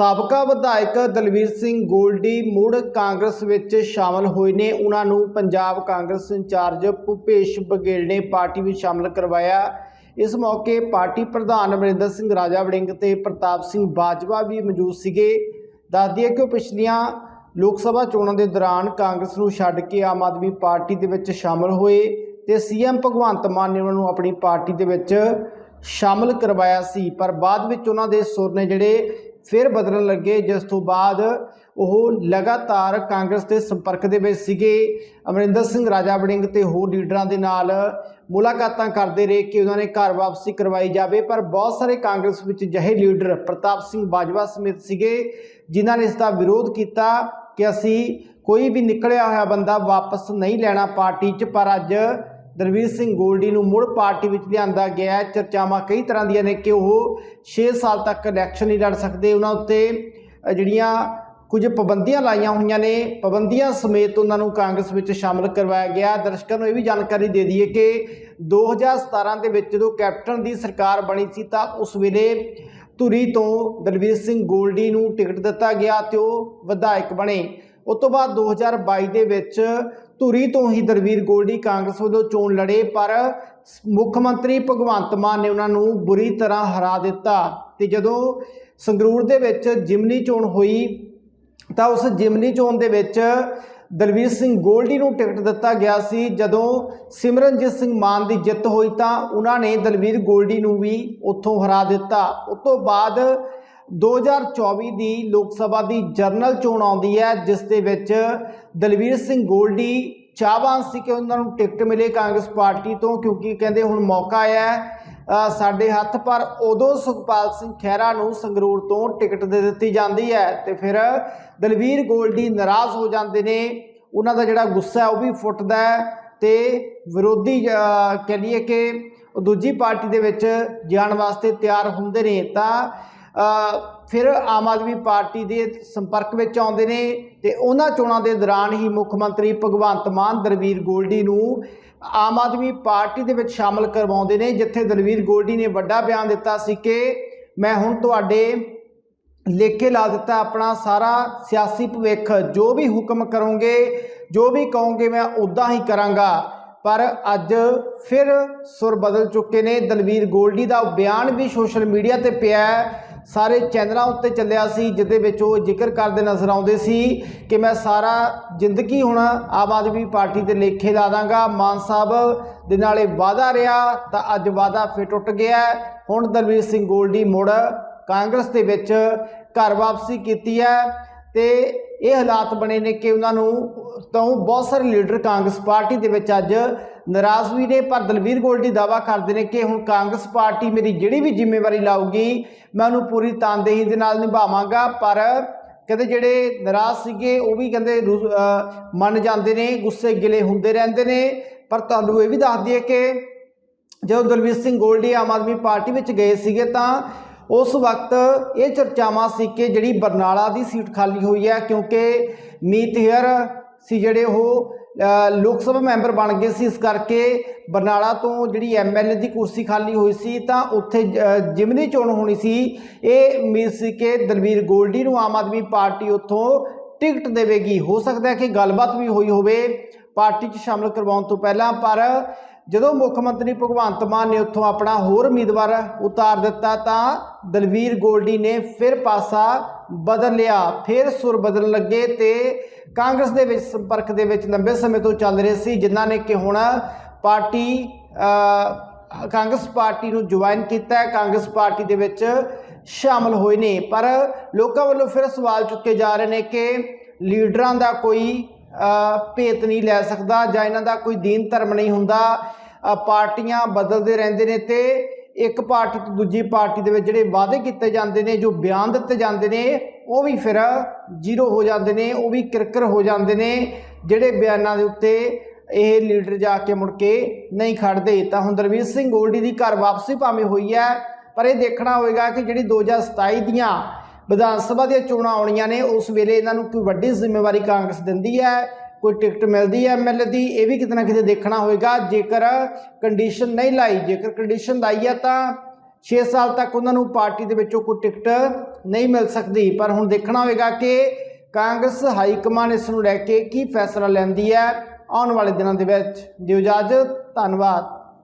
ਸਾਬਕਾ ਵਿਧਾਇਕ ਦਲਵੀਰ ਸਿੰਘ ਗੋਲਡੀ ਮੁੜ ਕਾਂਗਰਸ ਵਿੱਚ ਸ਼ਾਮਲ ਹੋਏ ਨੇ। ਉਹਨਾਂ ਨੂੰ ਪੰਜਾਬ ਕਾਂਗਰਸ ਇੰਚਾਰਜ ਭੁਪੇਸ਼ ਬਘੇਲ ਨੇ ਪਾਰਟੀ ਵਿੱਚ ਸ਼ਾਮਲ ਕਰਵਾਇਆ। ਇਸ ਮੌਕੇ ਪਾਰਟੀ ਪ੍ਰਧਾਨ ਅਮਰਿੰਦਰ ਸਿੰਘ ਰਾਜਾ ਵੜਿੰਗ ਤੇ ਪ੍ਰਤਾਪ ਸਿੰਘ ਬਾਜਵਾ ਵੀ ਮੌਜੂਦ ਸੀਗੇ। ਦੱਸਦੀ ਹੈ ਕਿ ਉਹ ਪਿਛਲੀਆਂ ਲੋਕ ਸਭਾ ਚੋਣਾਂ ਦੇ ਦੌਰਾਨ ਕਾਂਗਰਸ ਨੂੰ ਛੱਡ ਕੇ ਆਮ ਆਦਮੀ ਪਾਰਟੀ ਦੇ ਵਿੱਚ ਸ਼ਾਮਲ ਹੋਏ ਤੇ ਸੀਐਮ ਭਗਵੰਤ ਮਾਨ ਨੇ ਉਹਨਾਂ ਨੂੰ ਆਪਣੀ ਪਾਰਟੀ ਦੇ ਵਿੱਚ ਸ਼ਾਮਲ ਕਰਵਾਇਆ ਸੀ। ਪਰ ਬਾਅਦ ਵਿੱਚ ਉਹਨਾਂ ਦੇ ਸੁਰ ਨੇ ਜਿਹੜੇ ਫਿਰ ਬਦਲਣ ਲੱਗੇ, ਜਿਸ ਤੋਂ ਬਾਅਦ ਉਹ ਲਗਾਤਾਰ ਕਾਂਗਰਸ ਦੇ ਸੰਪਰਕ ਦੇ ਵਿੱਚ ਸੀਗੇ। ਅਮਰਿੰਦਰ ਸਿੰਘ, ਰਾਜਾ ਵੜਿੰਗ ਤੇ ਹੋਰ ਲੀਡਰਾਂ ਦੇ ਨਾਲ ਮੁਲਾਕਾਤਾਂ ਕਰਦੇ ਰਹੇ ਕਿ ਉਹਨਾਂ ਨੇ ਘਰ ਵਾਪਸੀ ਕਰਵਾਈ ਜਾਵੇ। ਪਰ ਬਹੁਤ ਸਾਰੇ ਕਾਂਗਰਸ ਵਿੱਚ ਜਹੇ ਲੀਡਰ ਪ੍ਰਤਾਪ ਸਿੰਘ ਬਾਜਵਾ ਸਮੇਤ ਸੀਗੇ, ਜਿਨ੍ਹਾਂ ਨੇ ਇਸ ਦਾ ਵਿਰੋਧ ਕੀਤਾ ਕਿ ਅਸੀਂ ਕੋਈ ਵੀ ਨਿਕਲਿਆ ਹੋਇਆ ਬੰਦਾ ਵਾਪਸ ਨਹੀਂ ਲੈਣਾ ਪਾਰਟੀ 'ਚ। ਪਰ ਅੱਜ ਦਰਵੀਰ ਸਿੰਘ ਗੋਲਡੀ ਨੂੰ ਮੁੜ ਪਾਰਟੀ ਵਿੱਚ ਲਿਆਂਦਾ ਗਿਆ ਹੈ। ਚਰਚਾਵਾਂ ਕਈ ਤਰ੍ਹਾਂ ਦੀਆਂ ਨੇ ਕਿ ਉਹ 6 ਸਾਲ ਤੱਕ ਇਲੈਕਸ਼ਨ ਨਹੀਂ ਲੜ ਸਕਦੇ। ਉਹਨਾਂ ਉੱਤੇ ਜਿਹੜੀਆਂ ਕੁਝ ਪਾਬੰਦੀਆਂ ਲਾਈਆਂ ਹੋਈਆਂ ਨੇ, ਪਾਬੰਦੀਆਂ ਸਮੇਤ ਉਹਨਾਂ ਨੂੰ ਕਾਂਗਰਸ ਵਿੱਚ ਸ਼ਾਮਲ ਕਰਵਾਇਆ ਗਿਆ ਦਰਸ਼ਕਾਂ ਨੂੰ ਇਹ ਵੀ ਜਾਣਕਾਰੀ ਦੇ ਦਈਏ ਕਿ 2017 ਦੇ ਵਿੱਚ ਜਦੋਂ ਕੈਪਟਨ ਦੀ ਸਰਕਾਰ ਬਣੀ ਸੀ ਤਾਂ ਉਸ ਵੇਲੇ ਧੁਰੀ ਤੋਂ ਦਲਵੀਰ ਸਿੰਘ ਗੋਲਡੀ ਨੂੰ ਟਿਕਟ ਦਿੱਤਾ ਗਿਆ ਤੇ ਉਹ ਵਿਧਾਇਕ ਬਣੇ। ਉਸ ਤੋਂ ਬਾਅਦ 2022 ਦੇ ਵਿੱਚ ਧੁਰੀ ਤੋਂ ਹੀ ਦਲਵੀਰ ਗੋਲਡੀ ਕਾਂਗਰਸ ਵੱਲੋਂ ਚੋਣ ਲੜੇ, ਪਰ ਮੁੱਖ ਮੰਤਰੀ ਭਗਵੰਤ ਮਾਨ ਨੇ ਉਹਨਾਂ ਨੂੰ ਬੁਰੀ ਤਰ੍ਹਾਂ ਹਰਾ ਦਿੱਤਾ। ਤੇ ਜਦੋਂ ਸੰਗਰੂਰ ਦੇ ਵਿੱਚ ਜਿਮਨੀ ਚੋਣ ਹੋਈ, ਤਾਂ ਉਸ ਜਿਮਨੀ ਚੋਣ ਦੇ ਵਿੱਚ ਦਲਵੀਰ ਸਿੰਘ ਗੋਲਡੀ ਨੂੰ ਟਿਕਟ ਦਿੱਤਾ ਗਿਆ ਸੀ। ਜਦੋਂ ਸਿਮਰਨਜੀਤ ਸਿੰਘ ਮਾਨ ਦੀ ਜਿੱਤ ਹੋਈ, ਤਾਂ ਉਹਨਾਂ ਨੇ ਦਲਵੀਰ ਗੋਲਡੀ ਨੂੰ ਵੀ ਉੱਥੋਂ ਹਰਾ ਦਿੱਤਾ। ਉਸ ਤੋਂ ਬਾਅਦ 2024 ਦੀ ਲੋਕ ਸਭਾ ਦੀ ਜਰਨਲ ਚੋਣ ਆਉਂਦੀ ਹੈ ਜਿਸ ਦੇ ਵਿੱਚ ਦਲਵੀਰ ਸਿੰਘ ਗੋਲਡੀ ਚਾਹਵਾਨ ਸੀ ਕਿ ਉਹਨਾਂ ਨੂੰ ਟਿਕਟ ਮਿਲੇ ਕਾਂਗਰਸ ਪਾਰਟੀ ਤੋਂ ਕਿਉਂਕਿ ਕਹਿੰਦੇ ਹੁਣ ਮੌਕਾ ਆਇਆ ਸਾਡੇ ਹੱਥ ਪਰ ਉਦੋਂ ਸੁਖਪਾਲ ਸਿੰਘ ਖਹਿਰਾ ਨੂੰ ਸੰਗਰੂਰ ਤੋਂ ਟਿਕਟ ਦੇ ਦਿੱਤੀ ਜਾਂਦੀ ਹੈ ਤੇ ਫਿਰ ਦਲਵੀਰ ਗੋਲਡੀ ਨਾਰਾਜ਼ ਹੋ ਜਾਂਦੇ ਨੇ। ਉਹਨਾਂ ਦਾ ਜਿਹੜਾ ਗੁੱਸਾ ਉਹ ਵੀ ਫੁੱਟਦਾ ਹੈ ਤੇ ਵਿਰੋਧੀ ਅ, ਕਹਿ ਲਈਏ ਕਿ ਉਹ ਦੂਜੀ ਪਾਰਟੀ ਦੇ ਵਿੱਚ ਜਾਣ ਵਾਸਤੇ ਤਿਆਰ ਹੁੰਦੇ ਨੇ। ਤਾਂ ਫਿਰ ਆਮ ਆਦਮੀ ਪਾਰਟੀ ਦੇ ਸੰਪਰਕ ਵਿੱਚ ਆਉਂਦੇ ਨੇ ਤੇ ਉਹਨਾਂ ਚੋਣਾਂ ਦੇ ਦੌਰਾਨ ਹੀ ਮੁੱਖ ਮੰਤਰੀ ਭਗਵੰਤ ਮਾਨ ਦਲਵੀਰ ਗੋਲਡੀ ਨੂੰ ਆਮ ਆਦਮੀ ਪਾਰਟੀ ਦੇ ਵਿੱਚ ਸ਼ਾਮਲ ਕਰਵਾਉਂਦੇ ਨੇ, ਜਿੱਥੇ ਦਲਵੀਰ ਗੋਲਡੀ ਨੇ ਵੱਡਾ ਬਿਆਨ ਦਿੱਤਾ ਸੀ ਕਿ ਮੈਂ ਹੁਣ ਤੁਹਾਡੇ ਲੇਖੇ ਲਾ ਦਿੱਤਾ ਆਪਣਾ ਸਾਰਾ ਸਿਆਸੀ ਭਵਿੱਖ, ਜੋ ਵੀ ਹੁਕਮ ਕਰੋਗੇ, ਜੋ ਵੀ ਕਹੋਗੇ ਮੈਂ ਉਦਾਂ ਹੀ ਕਰਾਂਗਾ ਪਰ ਅੱਜ ਫਿਰ ਸੁਰ ਬਦਲ ਚੁੱਕੇ ਨੇ, ਦਲਵੀਰ ਗੋਲਡੀ ਦਾ ਬਿਆਨ ਵੀ ਸੋਸ਼ਲ ਮੀਡੀਆ ਤੇ ਪਿਆ ਹੈ। ਸਾਰੇ ਚੈਨਲਾਂ ਉੱਤੇ ਚੱਲਿਆ ਸੀ ਜਿਹਦੇ ਵਿੱਚ ਉਹ ਜ਼ਿਕਰ ਕਰਦੇ ਨਜ਼ਰ ਆਉਂਦੇ ਸੀ ਕਿ ਮੈਂ ਸਾਰਾ ਜ਼ਿੰਦਗੀ ਹੁਣ ਆਮ ਆਦਮੀ ਪਾਰਟੀ ਦੇ ਲੇਖੇ ਲਾ ਦਾਂਗਾ। ਮਾਨ ਸਾਹਿਬ ਦੇ ਨਾਲ ਇਹ ਵਾਅਦਾ ਰਿਹਾ, ਤਾਂ ਅੱਜ ਵਾਅਦਾ ਫਿਰ ਟੁੱਟ ਗਿਆ ਹੁਣ ਦਲਵੀਰ ਸਿੰਘ ਗੋਲਡੀ ਮੁੜ ਕਾਂਗਰਸ ਦੇ ਵਿੱਚ ਘਰ ਵਾਪਸੀ ਕੀਤੀ ਹੈ ਤੇ ਇਹ ਹਾਲਾਤ ਬਣੇ ਨੇ ਕਿ ਉਹਨਾਂ ਨੂੰ ਤਾਂ ਬਹੁਤ ਸਾਰੇ ਲੀਡਰ ਕਾਂਗਰਸ ਪਾਰਟੀ ਦੇ ਵਿੱਚ ਅੱਜ ਨਾਰਾਜ਼ ਵੀ ਨੇ, ਪਰ ਦਲਵੀਰ ਗੋਲਡੀ ਦਾਵਾ ਕਰਦੇ ਨੇ ਕਿ ਹੁਣ ਕਾਂਗਰਸ ਪਾਰਟੀ ਮੇਰੀ ਜਿਹੜੀ ਵੀ ਜ਼ਿੰਮੇਵਾਰੀ ਲਾਊਗੀ, ਮੈਂ ਉਹਨੂੰ ਪੂਰੀ ਤਨਦੇਹੀ ਦੇ ਨਾਲ ਨਿਭਾਵਾਂਗਾ, ਪਰ ਕਹਿੰਦੇ ਜਿਹੜੇ ਨਾਰਾਜ਼ ਸੀਗੇ, ਉਹ ਵੀ ਕਹਿੰਦੇ ਰੁ- ਮੰਨ ਜਾਂਦੇ ਨੇ, ਗੁੱਸੇ ਗਿਲੇ ਹੁੰਦੇ ਰਹਿੰਦੇ ਨੇ। ਪਰ ਤੁਹਾਨੂੰ ਇਹ ਵੀ ਦੱਸ ਦਈਏ ਕਿ ਜਦੋਂ ਦਲਵੀਰ ਸਿੰਘ ਗੋਲਡੀ ਆਮ ਆਦਮੀ ਪਾਰਟੀ ਵਿੱਚ ਗਏ ਸੀਗੇ ਤਾਂ ਉਸ ਵਕਤ ਇਹ ਚਰਚਾਵਾਂ ਸੀ ਕਿ ਜਿਹੜੀ ਬਰਨਾਲਾ ਦੀ ਸੀਟ ਖਾਲੀ ਹੋਈ ਹੈ, ਕਿਉਂਕਿ ਮੀਤ ਹੇਅਰ ਸੀ ਜਿਹੜੇ ਉਹ ਲੋਕ ਸਭਾ ਮੈਂਬਰ ਬਣ ਗਏ ਸੀ। ਇਸ ਕਰਕੇ ਬਰਨਾਲਾ ਤੋਂ ਜਿਹੜੀ ਐਮਐਲਏ ਦੀ ਕੁਰਸੀ ਖਾਲੀ ਹੋਈ ਸੀ, ਤਾਂ ਉੱਥੇ ਜਿਮਨੀ ਚੋਣ ਹੋਣੀ ਸੀ। ਇਹ ਉਮੀਦ ਸੀ ਕਿ ਦਲਵੀਰ ਗੋਲਡੀ ਨੂੰ ਆਮ ਆਦਮੀ ਪਾਰਟੀ ਉੱਥੋਂ ਟਿਕਟ ਦੇਵੇਗੀ। ਹੋ ਸਕਦਾ ਹੈ ਕਿ ਗੱਲਬਾਤ ਵੀ ਹੋਈ ਹੋਵੇ, ਪਾਰਟੀ 'ਚ ਸ਼ਾਮਲ ਕਰਵਾਉਣ ਤੋਂ ਪਹਿਲਾਂ, ਪਰ ਜਦੋਂ ਮੁੱਖ ਮੰਤਰੀ ਭਗਵੰਤ ਮਾਨ ਨੇ ਉੱਥੋਂ ਆਪਣਾ ਹੋਰ ਉਮੀਦਵਾਰ ਉਤਾਰ ਦਿੱਤਾ ਤਾਂ ਦਲਵੀਰ ਗੋਲਡੀ ਨੇ ਫਿਰ ਪਾਸਾ ਬਦਲ ਲਿਆ, ਫਿਰ ਸੁਰ ਬਦਲਣ ਲੱਗੇ ਤੇ ਕਾਂਗਰਸ ਦੇ ਵਿੱਚ ਸੰਪਰਕ ਦੇ ਵਿੱਚ ਲੰਬੇ ਸਮੇਂ ਤੋਂ ਚੱਲ ਰਹੇ ਸੀ, ਜਿਨ੍ਹਾਂ ਨੇ ਕਿ ਹੁਣ ਪਾਰਟੀ ਕਾਂਗਰਸ ਪਾਰਟੀ ਨੂੰ ਜੁਆਇਨ ਕੀਤਾ ਕਾਂਗਰਸ ਪਾਰਟੀ ਦੇ ਵਿੱਚ ਸ਼ਾਮਲ ਹੋਏ ਨੇ। ਪਰ ਲੋਕਾਂ ਵੱਲੋਂ ਫਿਰ ਸਵਾਲ ਚੁੱਕੇ ਜਾ ਰਹੇ ਨੇ ਕਿ ਲੀਡਰਾਂ ਦਾ ਕੋਈ ਭੇਤ ਨਹੀਂ ਲੈ ਸਕਦਾ ਜਾਂ ਇਹਨਾਂ ਦਾ ਕੋਈ ਦੀਨ ਧਰਮ ਨਹੀਂ ਹੁੰਦਾ। ਪਾਰਟੀਆਂ ਬਦਲਦੇ ਰਹਿੰਦੇ ਨੇ ਤੇ ਇੱਕ ਪਾਰਟੀ ਤੋਂ ਦੂਜੀ ਪਾਰਟੀ ਦੇ ਵਿੱਚ ਜਿਹੜੇ ਵਾਅਦੇ ਕੀਤੇ ਜਾਂਦੇ ਨੇ, ਜੋ ਬਿਆਨ ਦਿੱਤੇ ਜਾਂਦੇ ਨੇ, ਉਹ ਵੀ ਫਿਰ ਜ਼ੀਰੋ ਹੋ ਜਾਂਦੇ ਨੇ, ਉਹ ਵੀ ਕਿਰਕਰ ਹੋ ਜਾਂਦੇ ਨੇ, ਜਿਹੜੇ ਬਿਆਨਾਂ ਦੇ ਉੱਤੇ ਇਹ ਲੀਡਰ ਜਾ ਕੇ ਮੁੜ ਕੇ ਨਹੀਂ ਖੜਦੇ ਤਾਂ ਹੁਣ ਦਲਵੀਰ ਸਿੰਘ ਗੋਲਡੀ ਦੀ ਘਰ ਵਾਪਸੀ ਭਾਵੇਂ ਹੋਈ ਹੈ, ਪਰ ਇਹ ਦੇਖਣਾ ਹੋਵੇਗਾ ਕਿ ਜਿਹੜੀ 2027 ਦੀਆਂ ਵਿਧਾਨ ਸਭਾ ਦੀਆਂ ਚੋਣਾਂ ਆਉਣੀਆਂ ਨੇ, ਉਸ ਵੇਲੇ ਇਹਨਾਂ ਨੂੰ ਕੋਈ ਵੱਡੀ ਜ਼ਿੰਮੇਵਾਰੀ ਕਾਂਗਰਸ ਦਿੰਦੀ ਹੈ ਕੋਈ ਟਿਕਟ ਮਿਲਦੀ ਹੈ ਐਮਐਲਏ ਦੀ, ਇਹ ਵੀ ਕਿਤੇ ਨਾ ਕਿਤੇ ਦੇਖਣਾ ਹੋਏਗਾ। ਜੇਕਰ ਕੰਡੀਸ਼ਨ ਨਹੀਂ ਲਾਈ, ਜੇਕਰ ਕੰਡੀਸ਼ਨ ਲਾਈ ਹੈ ਤਾਂ 6 ਸਾਲ ਤੱਕ ਉਹਨਾਂ ਨੂੰ ਪਾਰਟੀ ਦੇ ਵਿੱਚੋਂ ਕੋਈ ਟਿਕਟ ਨਹੀਂ ਮਿਲ ਸਕਦੀ। ਪਰ ਹੁਣ ਦੇਖਣਾ ਹੋਏਗਾ ਕਿ ਕਾਂਗਰਸ ਹਾਈ ਕਮਾਨ ਇਸ ਨੂੰ ਲੈ ਕੇ ਕੀ ਫੈਸਲਾ ਲੈਂਦੀ ਹੈ ਆਉਣ ਵਾਲੇ ਦਿਨਾਂ ਦੇ ਵਿੱਚ। ਦਿਓ ਇਜਾਜ਼ਤ, ਧੰਨਵਾਦ।